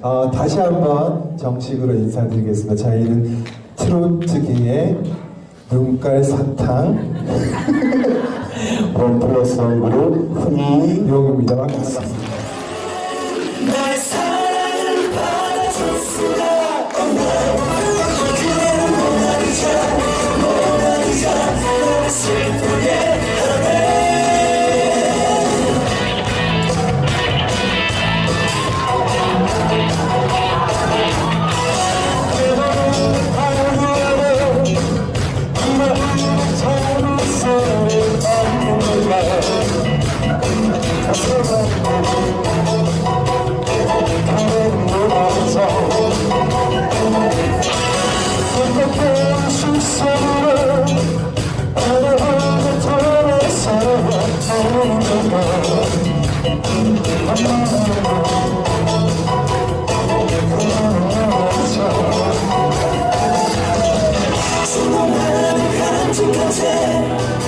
어, 다시 한번 정식으로 인사드리겠습니다. 저희는 트로트계의 눈깔 사탕 원 플러스 원 그룹 흔히 용입니다. 반갑습니다. 날 사랑을 수가 수많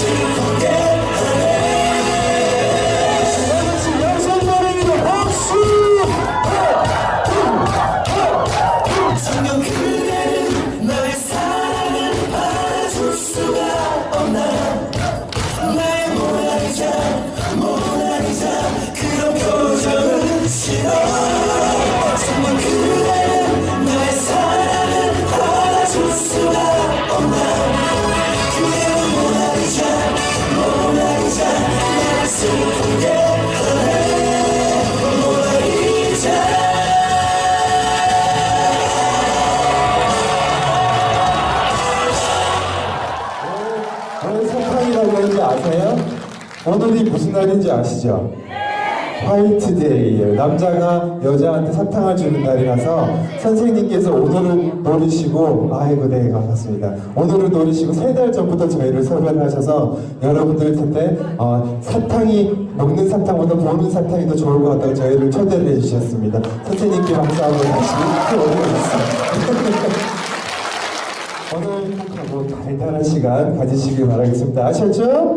나 사탕이라고 하는지 아세요? 오늘이 무슨 날인지 아시죠? 화이트데이예요. 남자가 여자한테 사탕을 주는 날이라서 선생님께서 오늘을 노리시고 아이고 네 반갑습니다. 오늘을 노리시고 세 달 전부터 저희를 섭외를 하셔서 여러분들 텐데 어, 사탕이 먹는 사탕보다 보는 사탕이 더 좋을 것 같다고 저희를 초대를 해주셨습니다. 선생님께 한번 다시 올려주세요. 오늘 행복하고 달달한 시간 가지시길 바라겠습니다. 아셨죠?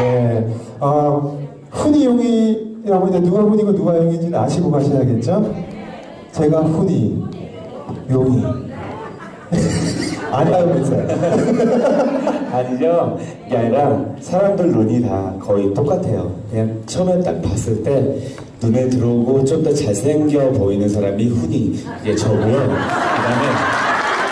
네. 어, 훈이 용이라고 했는데 누가 훈이고 누가 용인지는 아시고 가셔야겠죠? 제가 훈이, 용이. 안다면서요. 아니죠 이게 아니라 사람들 눈이 다 거의 똑같아요 그냥 처음에 딱 봤을 때 눈에 들어오고 좀 더 잘생겨 보이는 사람이 훈이 이게 저고요 그다음에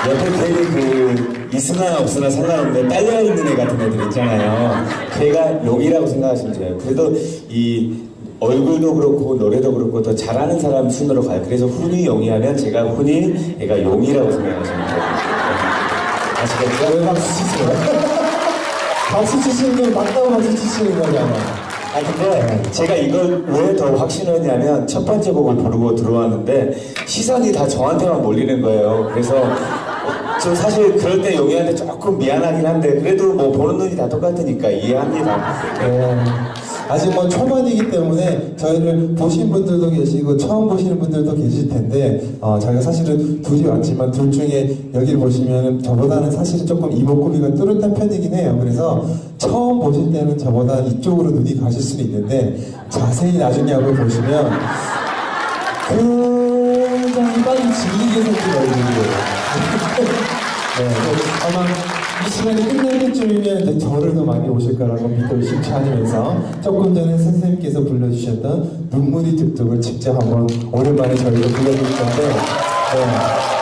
옆에 괜히 그 있으나 없으나 상관없는데 딸려 있는 애 같은 애들 있잖아요 걔가 용이라고 생각하시면 돼요 그래도 이 얼굴도 그렇고 노래도 그렇고 더 잘하는 사람 순으로 가요 그래서 훈이 용이 하면 제가 훈이 얘가 용이라고 생각하시면 돼요 아시겠죠? 왜 박수 치세요? 박수 치시는 게 맞다고 박수 치시는 거잖아요. 아 근데 제가 이걸 왜 더 확신했냐면 첫 번째 곡을 부르고 들어왔는데 시선이 다 저한테만 몰리는 거예요. 그래서 저 사실 그럴 때 용이한테 조금 미안하긴 한데 그래도 뭐 보는 눈이 다 똑같으니까 이해합니다. 네. 아직 뭐 초반이기 때문에 저희를 보신 분들도 계시고 처음 보시는 분들도 계실 텐데 어, 저희가 사실은 둘이 왔지만 둘 중에 여기를 보시면 저보다는 사실은 조금 이목구비가 뚜렷한 편이긴 해요. 그래서 처음 보실 때는 저보다 이쪽으로 눈이 가실 수는 있는데 자세히 나중에 한번 보시면 굉장히 빨리 질리게 생긴 얼굴이에요. 네, 아마 이 시간이 끝날 때쯤이면 저를 더 많이 오실 거라고 믿어 심치 않으면서 조금 전에 선생님께서 불러주셨던 눈물이 뚝뚝을 직접 한번 오랜만에 저희가 불러드릴 건데 네.